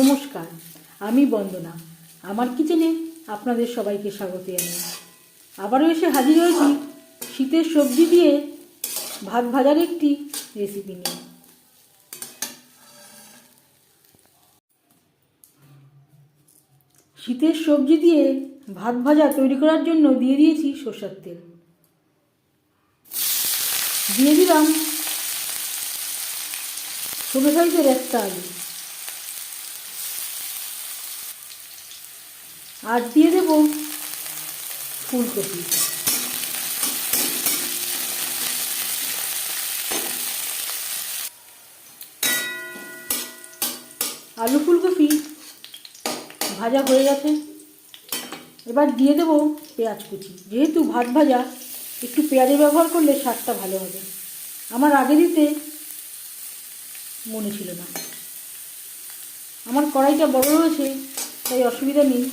নমস্কার, আমি বন্দনা। আমার কিচেনে আপনাদের সবাইকে স্বাগত জানাই। আবারও এসে হাজির হয়েছি শীতের সবজি দিয়ে ভাত ভাজার একটি রেসিপি নিয়ে। শীতের সবজি দিয়ে ভাত ভাজা তৈরি করার জন্য দিয়ে দিয়েছি সর্ষের তেল। দিয়ে দিলাম ছোটো সাইজের একটা আলু। আর দিয়ে দেব ফুলকপি। আলু ফুলকপি ভাজা হয়ে গেছে। এবার দিয়ে দেব পেঁয়াজ কুচি। যেহেতু ভাত ভাজা, একটু পেঁয়াজের ব্যবহার করলে স্বাদটা ভালো হবে। আমার আগে দিতে মনে ছিল না। আমার কড়াইটা বড় রয়েছে, তাই অসুবিধা নেই।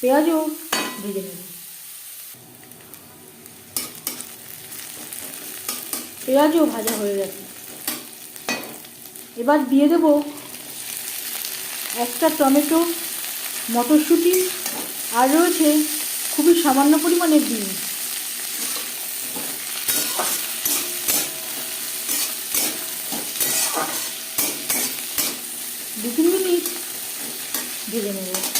পেঁয়াজও ভেজে নেব। পেঁয়াজও ভাজা হয়ে গেছে। এবার দিয়ে দেব একটা টমেটো, মটরশুঁটি আর রয়েছে খুবই সামান্য পরিমাণের ডিম দু তিন মিনিট ভেজে নেব।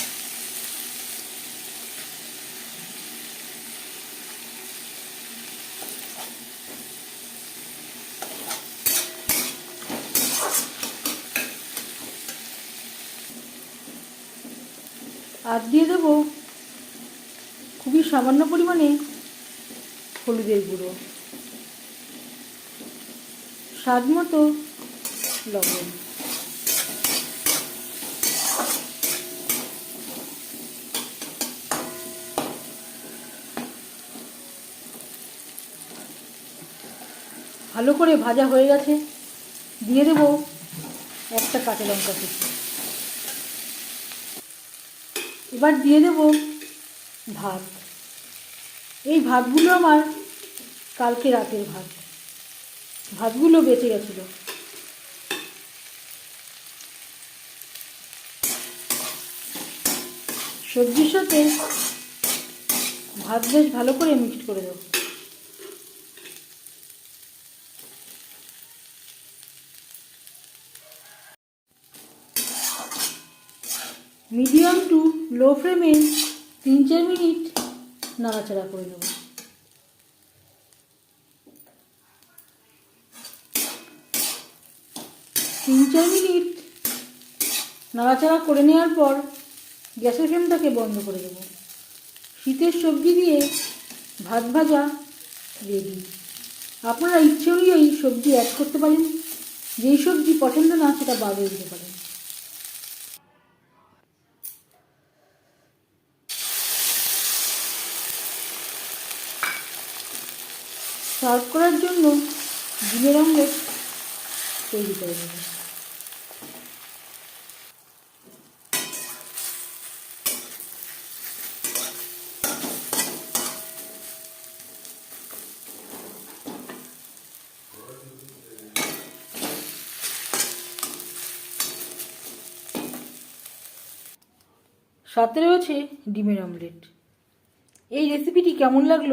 আর দিয়ে দেব। খুবই সামান্য পরিমাণে হলুদের গুঁড়ো। স্বাদ মতো লবণ। ভালো করে ভাজা হয়ে গেছে। দিয়ে দেব একটা কাঁচা লঙ্কা কুচি। এবার দিয়ে দেব ভাত। এই ভাতগুলো আমার কালকে রাতের ভাত। ভাতগুলো বেঁচে গেছিল। সবজির সাথে ভাত বেশ ভালো করে মিক্সড করে দেবো। মিডিয়াম টু লো ফ্লেমে তিন চার মিনিট নাড়াচাড়া করে নেব। তিন চার মিনিট নাড়াচাড়া করে নেওয়ার পর গ্যাসের ফ্লেমটাকে বন্ধ করে দেব। শীতের সবজি দিয়ে ভাত ভাজা রেডি। আপনারা ইচ্ছে অনুযায়ী সবজি অ্যাড করতে পারেন। যেই সবজি পছন্দ না, সেটা বাদে দিতে পারেন। সার্ভ করার জন্য ডিমের অমলেট তৈরি করে নেব। সাথে রয়েছে ডিমের অমলেট এই রেসিপিটি কেমন লাগল